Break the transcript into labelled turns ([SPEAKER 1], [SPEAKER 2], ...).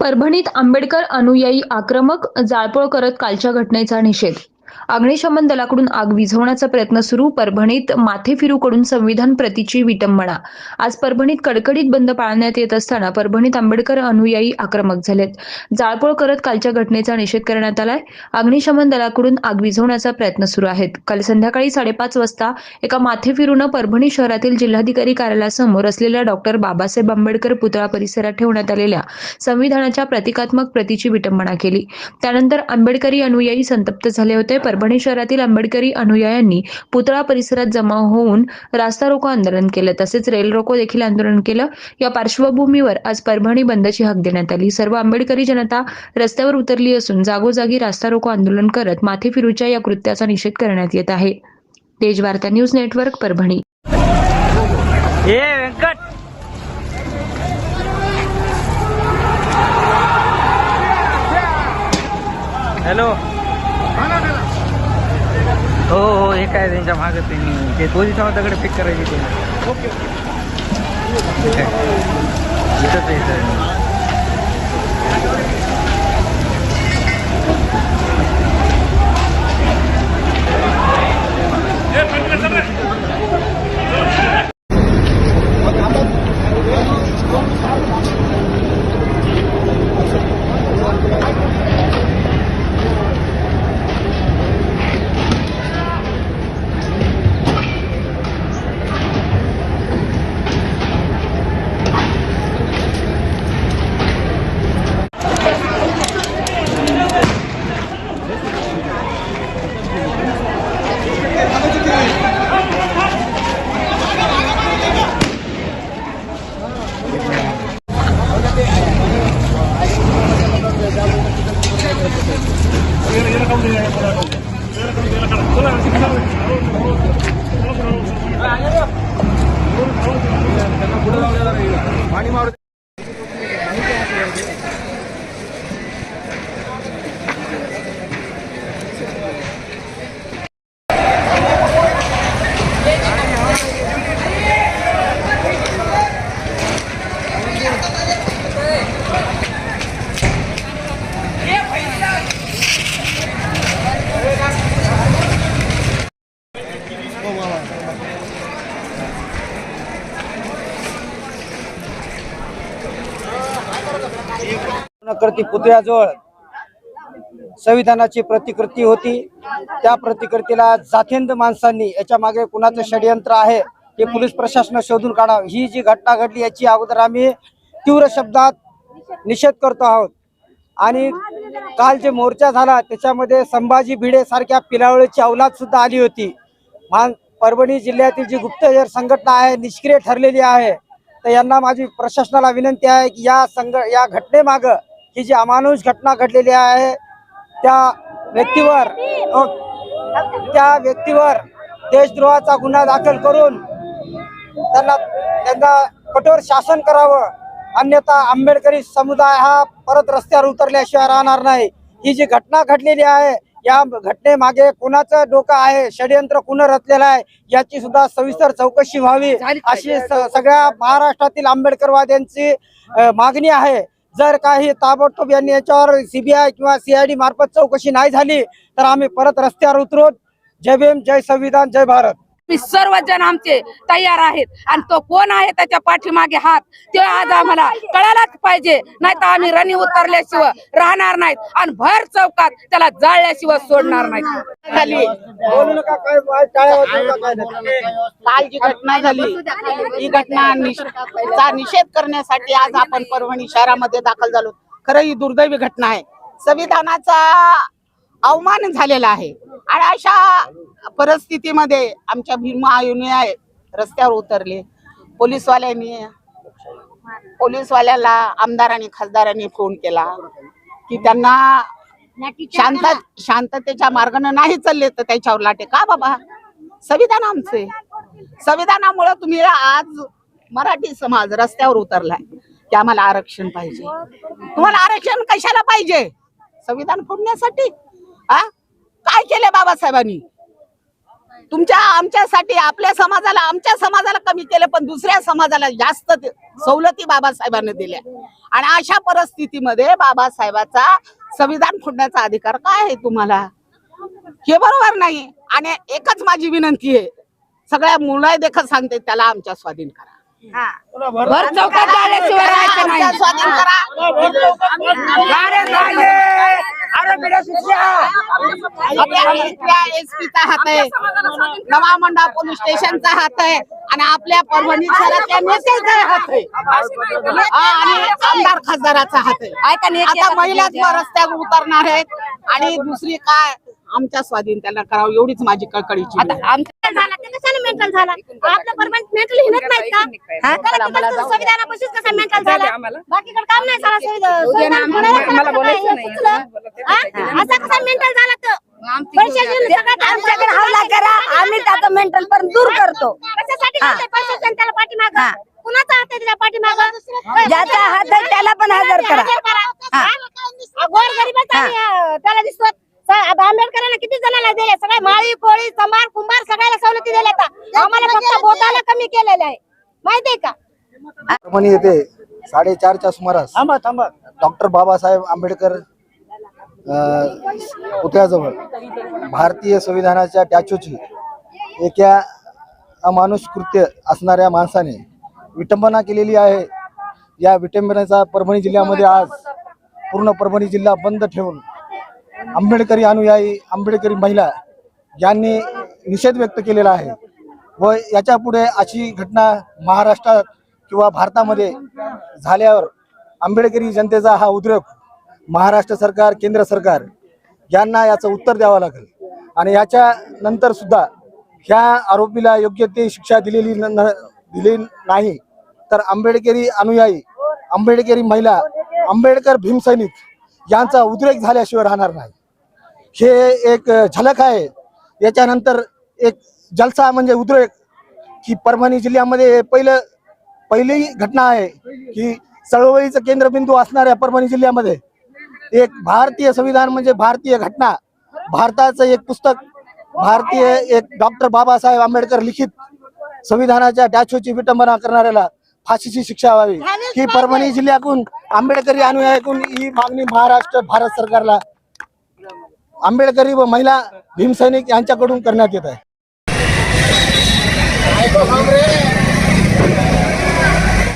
[SPEAKER 1] परभणीत आंबेडकर अनुयायी आक्रमक जाळपोळ करत कालच्या घटनेचा निषेध अग्निशमन दलाकडून आग विझवण्याचा प्रयत्न सुरू परभणीत माथेफिरूकडून संविधान प्रतीची विटंबना. आज परभणीत कडकडीत बंद पाळण्यात येत असताना परभणीत आंबेडकर अनुयायी आक्रमक झालेत. जाळपोळ करत कालच्या घटनेचा निषेध करण्यात आलाय. अग्निशमन दलाकडून आग विझवण्याचा प्रयत्न सुरू आहेत. काल संध्याकाळी साडेपाच वाजता एका माथेफिरूनं परभणी शहरातील जिल्हाधिकारी कार्यालयासमोर असलेल्या डॉक्टर बाबासाहेब आंबेडकर पुतळा परिसरात ठेवण्यात आलेल्या संविधानाच्या प्रतिकात्मक प्रतीची विटंबना केली. त्यानंतर आंबेडकरी अनुयायी संतप्त झाले होते. परभणी शहरातील आंबेडकरी अनुयायांनी पुतळा परिसरात जमा होऊन रास्ता रोको आंदोलन केलं. तसेच रेल रोको देखील आंदोलन केलं. या पार्श्वभूमीवर आज परभणी बंदची हाक देण्यात आली. सर्व आंबेडकरी जनता रस्त्यावर उतरली असून जागोजागी रास्ता रोको आंदोलन करत माथे फिरूच्या या कृत्याचा निषेध करण्यात येत आहे. Tejvarta news network Parbhani.
[SPEAKER 2] Hello! हो हो हे काय त्यांच्या मागं त्यांनी ते दोन्ही दगड पिक करायची ते आहे. इथंच आहे மாவட்ட
[SPEAKER 3] प्रतिकृती पुतळ्याजवळ संविधानाची प्रतिकृती होती. त्या प्रतिकृतीला जाथेंद माणसांनी याच्या मागे कुणाचं षडयंत्र आहे हे पोलीस प्रशासन शोधून काढावं. ही जी घटना घडली याची अगोदर आम्ही तीव्र शब्दात निषेध करतो आहोत. आणि काल जे मोर्चा झाला त्याच्यामध्ये संभाजी भिडे सारख्या पिलावळीची अवलाद सुद्धा आली होती. मान परभणी जिल्ह्यातील जी गुप्तहेर संघटना आहे निष्क्रिय ठरलेली आहे तर यांना माझी प्रशासनाला विनंती आहे की या संघ या घटनेमागं ही जी अमानुष घटना घडलेली आहे त्या व्यक्तीवर त्या व्यक्तीवर देशद्रोहाचा गुन्हा दाखल करून त्यांना त्यांना कठोर शासन करावं. अन्यथा आंबेडकरी समुदाय हा परत रस्त्यावर उतरल्याशिवाय राहणार नाही. ही जी घटना घडलेली आहे या घटनेमागे कुणाचं डोकं आहे षडयंत्र कुणं रचलेलं आहे याची सुद्धा सविस्तर चौकशी व्हावी अशी सगळ्या महाराष्ट्रातील आंबेडकरवाद्यांची मागणी आहे. जर काही ताबडतोब यांनी याच्यावर सीबीआय किंवा सीआयडी मार्फत चौकशी नाही झाली तर आम्ही परत रस्त्यावर उतरून जय भीम जय संविधान जय भारत.
[SPEAKER 4] सर्वजण आमचे तयार आहेत. आणि तो कोण आहे त्याच्या पाठीमागे हात ते आज आम्हाला कळायलाच पाहिजे. नाही तर आम्ही रणी उतरल्याशिवाय राहणार नाहीत आणि भर चौकात त्याला जाळल्याशिवाय सोडणार
[SPEAKER 3] नाही.
[SPEAKER 5] काल जी घटना झाली ही घटना चा निषेध करण्यासाठी आज आपण परभणी शहरामध्ये दाखल झालो. खरं ही दुर्दैवी घटना आहे. संविधानाचा अवमान झालेला आहे. आणि अशा परिस्थितीमध्ये आमच्या भीम अनुयायी रस्त्यावर उतरले. पोलीसवाल्यांनी पोलीसवाल्याला आमदारांनी खासदारांनी फोन केला की त्यांना शांत शांततेच्या मार्गाने नाही चालले तर त्याच्यावर लाटे. का बाबा? संविधान आमचे. संविधानामुळे तुम्ही आज मराठी समाज रस्त्यावर उतरलाय. की आम्हाला आरक्षण पाहिजे. तुम्हाला आरक्षण कशाला पाहिजे? संविधान फोडण्यासाठी. हा काय केले बाबासाहेबांनी? तुमच्या आमच्यासाठी आपल्या समाजाला आमच्या समाजाला कमी केलं पण दुसऱ्या समाजाला जास्त सवलती बाबासाहेबांनी दिल्या. आणि अशा परिस्थितीमध्ये बाबासाहेबाचा संविधान फोडण्याचा अधिकार काय आहे तुम्हाला? हे बरोबर नाही. आणि एकच माझी विनंती आहे सगळ्या मुलं देखत सांगते त्याला आमच्या स्वाधीन करा.
[SPEAKER 4] भर चौकात आल्याशिवाय राहायचं नाही.
[SPEAKER 5] आमच्या स्वाधीन करा. एसपीचा हात आहे. नवा मंडा पोलीस स्टेशनचा हात आहे. आणि आपल्या परभणी शहरातल्या नेत्याचा हात आहे. आणि आमदार खासदाराचा हात आहे. आता महिलाच रस्त्यावर उतरणार आहेत. आणि दुसरी काय? आमच्या स्वाधीन त्यांना करावं एवढीच माझी कळकळीची.
[SPEAKER 4] आमच्या
[SPEAKER 6] झाला ते कशाने मेंटल झाला? आपलं परमनंट मेंटल हिनत नाही का? हा? त्याला तिकडचं संविधानापाशीच कसा मेंटल झाला? बाकीकडे काम नाही झाला संविधान कोणाला कोणाला सुचलं? असा कसा मेंटल झाला तर प्रशासन सगळ्यात
[SPEAKER 7] आमच्याकडे हल्ला करा. आम्ही त्याचं मेंटल पण दूर करतो.
[SPEAKER 6] कशासाठी करतंय प्रशासन त्याला पाठीमाग? कुणाचा हात आहे त्याच्या पाठीमाग?
[SPEAKER 7] ज्याचा हात आहे त्याला पण हजर करा.
[SPEAKER 6] गोर गरीबाचा त्याला दिसतो आंबेडकरांना किती जणांना दिले? सगळे माळी कोळी समार कुंभार सगळ्याला सवलती दिल्या आम्हाला फक्त बोटाला कमी केलेलं आहे. माहितीये का?
[SPEAKER 8] परभणी येथे साडेचारच्या सुमारास
[SPEAKER 2] थांबा थांबा.
[SPEAKER 8] डॉक्टर बाबासाहेब आंबेडकर अ, पुतळ्याजवळ भारतीय संविधानाच्या टॅचोची एका अमानुष कृत्य असणाऱ्या माणसाने विटंबना केलेली आहे. या विटंबनेचा परभणी जिल्ह्यामध्ये आज पूर्ण परभणी जिल्हा बंद ठेवून आंबेडकरी अनुयायी आंबेडकरी महिला यांनी निषेध व्यक्त केलेला आहे. व याच्यापुढे अशी घटना महाराष्ट्रात किंवा भारतामध्ये झाल्यावर आंबेडकरी जनतेचा हा उद्रेक महाराष्ट्र सरकार केंद्र सरकार यांना याचं उत्तर द्यावं लागेल. आणि याच्या नंतर सुद्धा ह्या आरोपीला योग्य ते शिक्षा दिलेली न न- दिली नाही तर आंबेडकरी अनुयायी आंबेडकरी महिला आंबेडकर भीमसैनिक यांचा उद्रेक झाल्याशिवाय राहणार नाही. हे एक झलक आहे. याच्यानंतर एक जलसा म्हणजे उद्रेक की परभणी जिल्ह्यामध्ये पहिलं पहिली घटना आहे की चळवळीचं केंद्रबिंदू असणाऱ्या परभणी जिल्ह्यामध्ये एक भारतीय संविधान म्हणजे भारतीय घटना. भारताचं एक पुस्तक भारतीय एक डॉक्टर बाबासाहेब आंबेडकर लिखित संविधानाच्या डॅचोची विटंबना करणाऱ्याला फाशीची शिक्षा व्हावी. ही परभणी जिल्ह्यातून आंबेडकरी अनुयायीकडून ही मागणी महाराष्ट्र भारत सरकारला आंबेडकरी व महिला भीमसैनिक यांच्याकडून करण्यात येत आहे.